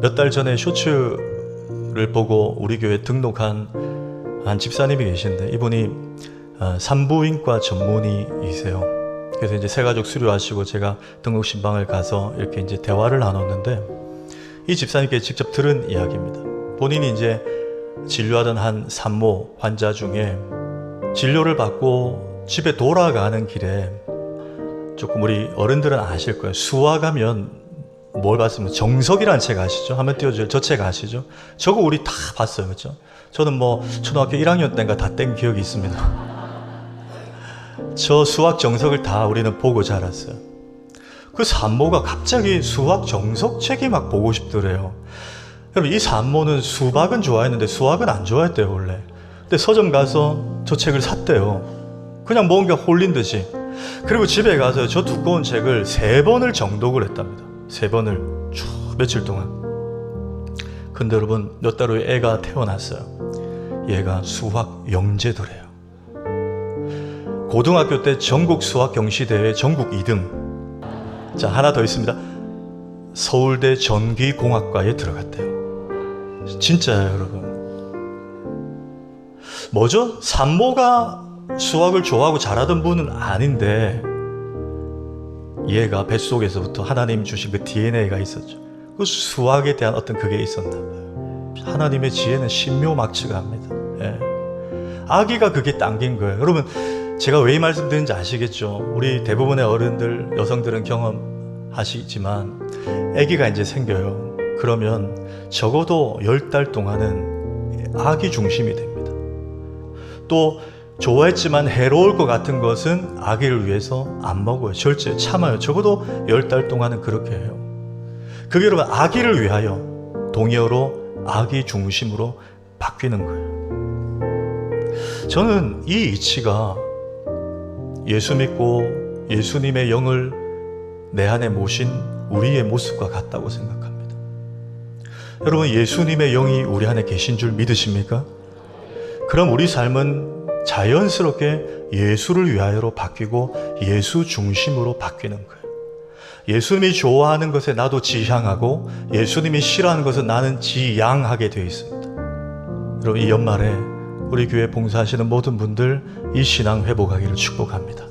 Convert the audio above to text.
몇 달 전에 쇼츠를 보고 우리 교회 등록한 한 집사님이 계신데 이분이 어, 산부인과 전문의이세요. 그래서 이제 새가족 수료하시고 제가 등록 신방을 가서 이렇게 이제 대화를 나눴는데 이 집사님께 직접 들은 이야기입니다. 본인이 이제 진료하던 한 산모 환자 중에 진료를 받고 집에 돌아가는 길에 조금 우리 어른들은 아실 거예요. 수화 가면 뭘 봤으면 정석이라는 책 아시죠? 한번 띄워줘요. 저 책 아시죠? 저거 우리 다 봤어요. 그죠? 저는 뭐 초등학교 1학년 때인가 다 뗀 기억이 있습니다. 저 수학 정석을 다 우리는 보고 자랐어요. 그 산모가 갑자기 수학 정석 책이 막 보고 싶더래요. 여러분, 이 산모는 수박은 좋아했는데 수학은 안 좋아했대요, 원래. 근데 서점 가서 저 책을 샀대요. 그냥 뭔가 홀린 듯이. 그리고 집에 가서 저 두꺼운 책을 세 번을 정독을 했답니다. 세 번을 쭉 며칠 동안. 근데 여러분, 몇 달 후에 애가 태어났어요. 얘가 수학 영재더래요. 고등학교 때 전국 수학 경시대회 전국 2등. 자, 하나 더 있습니다. 서울대 전기공학과에 들어갔대요. 진짜예요, 여러분. 뭐죠? 산모가 수학을 좋아하고 잘하던 분은 아닌데 얘가 뱃속에서부터 하나님 주신 그 DNA가 있었죠. 그 수학에 대한 어떤 그게 있었나 봐요. 하나님의 지혜는 신묘막측합니다. 예. 아기가 그게 당긴 거예요. 여러분, 제가 왜 이 말씀드리는지 아시겠죠? 우리 대부분의 어른들, 여성들은 경험하시지만 아기가 이제 생겨요. 그러면 적어도 열 달 동안은 아기 중심이 됩니다. 또 좋아했지만 해로울 것 같은 것은 아기를 위해서 안 먹어요. 절제 참아요. 적어도 열 달 동안은 그렇게 해요. 그게 여러분 아기를 위하여 동의어로 아기 중심으로 바뀌는 거예요. 저는 이 이치가 예수 믿고 예수님의 영을 내 안에 모신 우리의 모습과 같다고 생각합니다. 여러분 예수님의 영이 우리 안에 계신 줄 믿으십니까? 그럼 우리 삶은 자연스럽게 예수를 위하여로 바뀌고 예수 중심으로 바뀌는 거예요. 예수님이 좋아하는 것에 나도 지향하고 예수님이 싫어하는 것은 나는 지양하게 되어 있습니다. 여러분 이 연말에 우리 교회 봉사하시는 모든 분들 이 신앙 회복하기를 축복합니다.